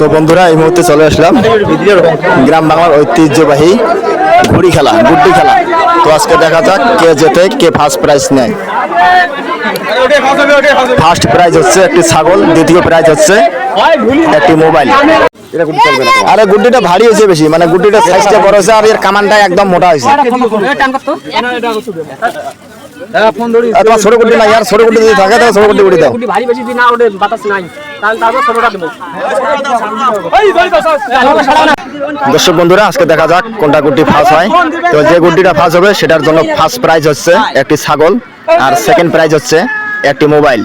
তো বন্ধুরা এই মুহূর্তে চলে আসলাম গ্রাম বাংলার ঐতিহ্যবাহী ঘুড়ি খেলা গুড্ডি খেলা। তো আজকে দেখা যাক কে জেতে কে ফার্স্ট প্রাইজ নেয়। ফার্স্ট প্রাইজ হচ্ছে একটি ছাগল দ্বিতীয় প্রাইজ হচ্ছে একটি মোবাইল আরে গুড্ডিটা ভারী হয়েছে বেশি মানে গুড্ডিটা সাইজটা বড় হয়েছে আর এর কামানটা একদম মোটা হয়েছে। তোমার ছোট গুড্ডি না ইয়ার ছোট গুড্ডি যদি থাকে তাহলে ছোট গুড্ডি গুড্ডি দাও। ভারী বেশি না ওটা বাতাস নাই। দর্শক বন্ধুরা আজকে দেখা যাক কোনটা গুড্ডি ফার্স্ট হয়। তো যে গুড্ডিটা ফার্স্ট হবে সেটার জন্য ফার্স্ট প্রাইজ হচ্ছে একটি ছাগল আর সেকেন্ড প্রাইজ হচ্ছে একটি মোবাইল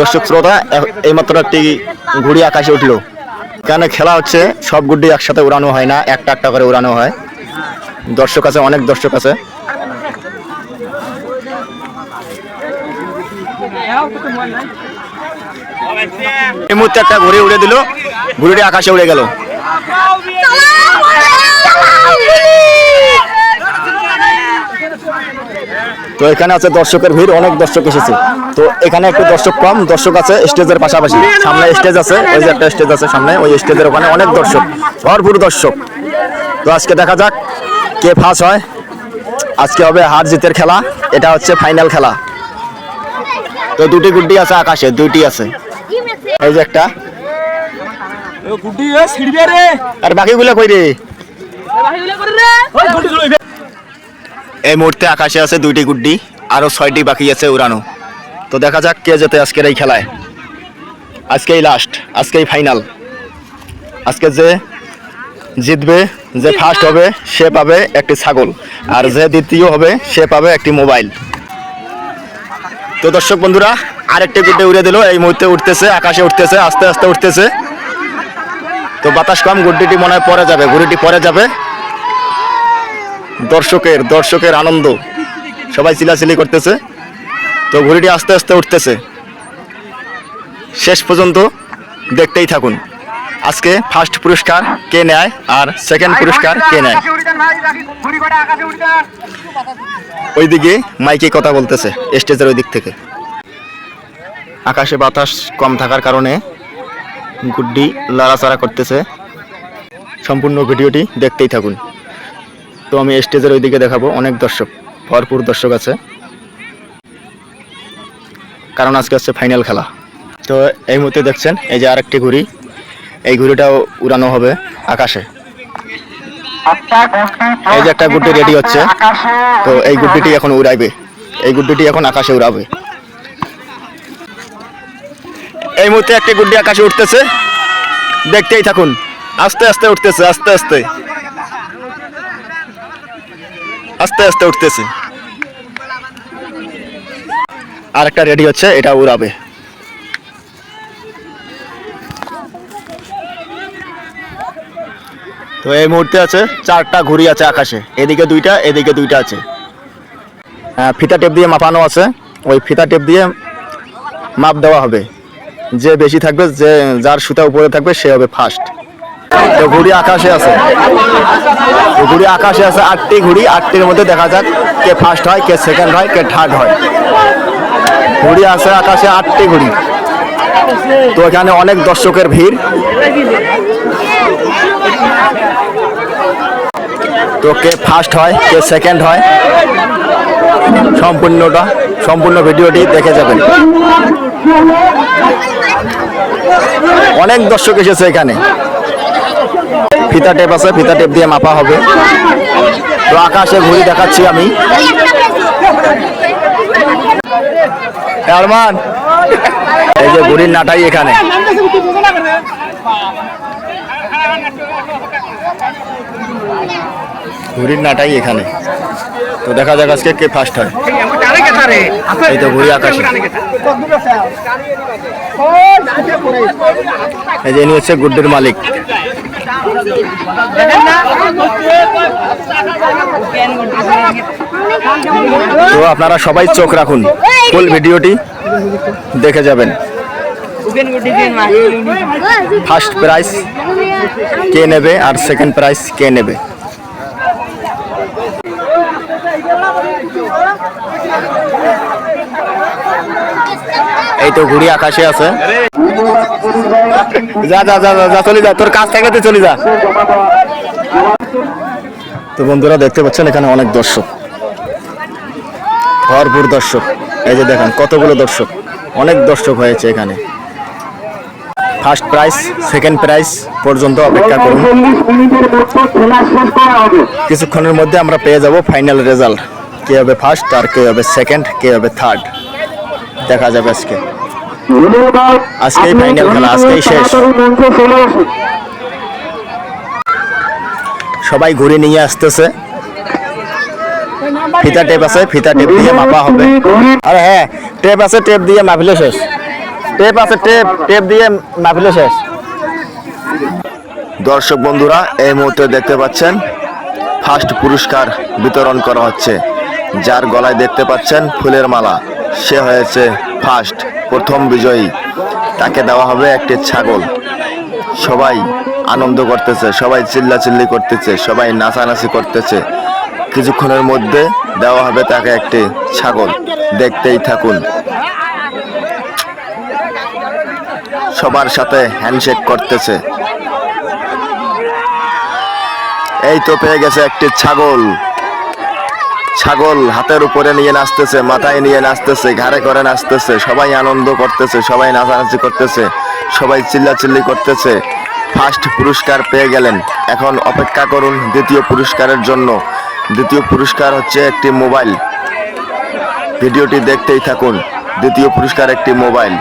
দর্শক শ্রোতা এইমাত্র একটি ঘুড়ি আকাশে উঠল। কেন খেলা হচ্ছে সব গুড্ডি একসাথে উড়ানো হয় না একটা একটা করে উড়ানো হয়। দর্শক আছে অনেক দর্শক আছে। এই মুহূর্তে একটা ঘুড়ি উড়ে দিল। ঘুড়িটি আকাশে উড়ে গেল। তো এখানে আছে দর্শকের ভিড়, অনেক দর্শক এসেছে। তো এখানে একটু দর্শক কম, দর্শক আছে স্টেজের পাশাপাশি। সামনে স্টেজ আছে, ওই যে একটা স্টেজ আছে সামনে, ওই স্টেজের ওখানে অনেক দর্শক, ভরপুর দর্শক। তো আজকে দেখা যাক কে ফার্স্ট হয়। আজকে হবে হার জিতের খেলা, এটা হচ্ছে ফাইনাল খেলা। তো দুটি গুড্ডি আছে আকাশে দুইটি আছে। এই যে একটা। গুড্ডি এ ছিড়বে রে। আর বাকিগুলো কই রে? এই মুহূর্তে আকাশে আছে দুইটি গুড্ডি আরও ছয়টি বাকি আছে উড়ানো। তো দেখা যাক কে যেতে আজকের এই খেলায়। আজকেই লাস্ট আজকেই ফাইনাল আজকে যে জিতবে যে ফার্স্ট হবে সে পাবে একটি ছাগল। আর যে দ্বিতীয় হবে সে পাবে একটি মোবাইল তো দর্শক বন্ধুরা, আরেকটি গুড্ডে উড়ে দিল। এই মুহূর্তে উঠতেছে, আকাশে উঠতেছে, আস্তে আস্তে উঠতেছে। তো বাতাস কম, গুড্ডিটি মনে হয় পরে যাবে, ঘুড়িটি পরে যাবে। দর্শকের দর্শকের আনন্দ। সবাই চিলাচিলি করতেছে। তো ঘুড়িটি আস্তে আস্তে উঠতেছে। শেষ পর্যন্ত দেখতেই থাকুন। আজকে ফার্স্ট পুরস্কার কে নেয় আর সেকেন্ড পুরস্কার কে নেয়? ওইদিকে মাইকে কথা বলতেছে স্টেজের ওই দিক থেকে। আকাশে বাতাস কম থাকার কারণে গুড্ডি লাড়াচাড়া করতেছে। সম্পূর্ণ ভিডিওটি দেখতেই থাকুন। তো আমি স্টেজের ওইদিকে দেখাবো অনেক দর্শক ভরপুর দর্শক আছে। কারণ আজকে হচ্ছে ফাইনাল খেলা। তো এই মুহূর্তে দেখছেন এই যে আরেকটি ঘুড়ি এই ঘুড়িটাও উড়ানো হবে আকাশে। এই যে একটা গুড্ডি রেডি হচ্ছে। তো এই গুড্ডিটি এখন উড়াইবে। এই গুড্ডিটি এখন আকাশে উড়াবে। এই মুহূর্তে একটি গুড্ডি আকাশে উঠতেছে। দেখতেই থাকুন। আস্তে আস্তে উঠতেছে আস্তে আস্তে। আস্তে আস্তে উঠতেছে। আর একটা রেডি হচ্ছে এটা উড়াবে। তো এই মুহূর্তে আছে চারটা ঘুড়ি আছে আকাশে। এদিকে দুইটা এদিকে দুইটা আছে। হ্যাঁ ফিতা টেপ দিয়ে মাপানো আছে। ওই ফিতা টেপ দিয়ে মাপ দেওয়া হবে। যে বেশি থাকবে, যে যার সুতা উপরে থাকবে, সে হবে ফার্স্ট তো ঘুড়ি আকাশে আছে। ঘুড়ি আকাশে আছে আটটি ঘুড়ি। আটটির মধ্যে দেখা যাক কে ফার্স্ট হয়, কে সেকেন্ড হয়, কে থার্ড হয়। ঘুড়ি আছে আকাশে আটটি ঘুড়ি। তো এখানে অনেক দর্শকের ভিড়। তো কে ফার্স্ট হয়, কে সেকেন্ড হয়, সম্পূর্ণটা, সম্পূর্ণ ভিডিওটি দেখে যাবেন। অনেক দর্শক এসেছে এখানে। ফিতা টেপ আছে, ফিতা টেপ দিয়ে মাপা হবে। তো আকাশে ঘুড়ি দেখাচ্ছি আমি। আরমান এই যে ঘুড়ির নাটাই এখানে। ঘুড়ির নাটাই এখানে। তো দেখা যাক আজকে কে ফার্স্ট হয়। এই তো ঘুড়ি আকাশে। এই যে ইনি হচ্ছে গুড্ডুর মালিক। তো আপনারা সবাই চোখ রাখুন। ফুল ভিডিওটি দেখে যাবেন। ফার্স্ট প্রাইজ কে নেবে আর সেকেন্ড প্রাইজ কে নেবে? এই তো ঘুড়ি আকাশে আছে। যা যা যা যা, চলে যা তোর কাছ থেকে তুই চলে যা। তো বন্ধুরা দেখতে পাচ্ছেন এখানে অনেক দর্শক। ভরপুর দর্শক। এই যে দেখেন, কতগুলো দর্শক। অনেক দর্শক হয়েছে এখানে। ফার্স্ট প্রাইজ সেকেন্ড প্রাইজ পর্যন্ত অপেক্ষা করুন। কিছুক্ষণের মধ্যে আমরা পেয়ে যাব ফাইনাল রেজাল্ট কে হবে ফার্স্ট আর কে হবে সেকেন্ড কে হবে থার্ড দেখা যাবে আজকে। আজকেই ফাইনাল খেলা, আজকেই শেষ। সবাই ঘুরে নিয়ে আসতেছে। ফিতা টেপ আছে ফিতা টেপ দিয়ে মাপা হবে। আরে হ্যাঁ টেপ আছে টেপ দিয়ে মাপিলে শেষ। টেপ আছে টেপ টেপ দিয়ে মাপিলে শেষ। দর্শক বন্ধুরা এই মুহূর্তে দেখতে পাচ্ছেন ফার্স্ট পুরস্কার বিতরণ করা হচ্ছে। যার গলায় দেখতে পাচ্ছেন ফুলের মালা। সে হয়েছে ফার্স্ট প্রথম বিজয়ী। তাকে দেওয়া হবে একটি ছাগল। সবাই আনন্দ করতেছে সবাই চিল্লাচিল্লি করতেছে সবাই নাচানাচি করতেছে। কিছুক্ষণের মধ্যে দেওয়া হবে তাকে একটি ছাগল। দেখতেই থাকুন। সবার সাথে হ্যান্ডশেক করতেছে। এই তো পেয়ে গেছে একটি ছাগল। ছাগল হাতের উপরে নিয়ে নাচতেছে, মাথায় নিয়ে নাচতেছে, ঘাড়ে করে নাচতেছে, সবাই আনন্দ করতেছে, সবাই নাচানাচি করতেছে, সবাই চিল্লাচিল্লি করতেছে। ফার্স্ট পুরস্কার পেয়ে গেলেন। এখন অপেক্ষা করুন দ্বিতীয় পুরস্কারের জন্য। দ্বিতীয় পুরস্কার হচ্ছে একটি মোবাইল। ভিডিওটি দেখতেই থাকুন। দ্বিতীয় পুরস্কার একটি মোবাইল।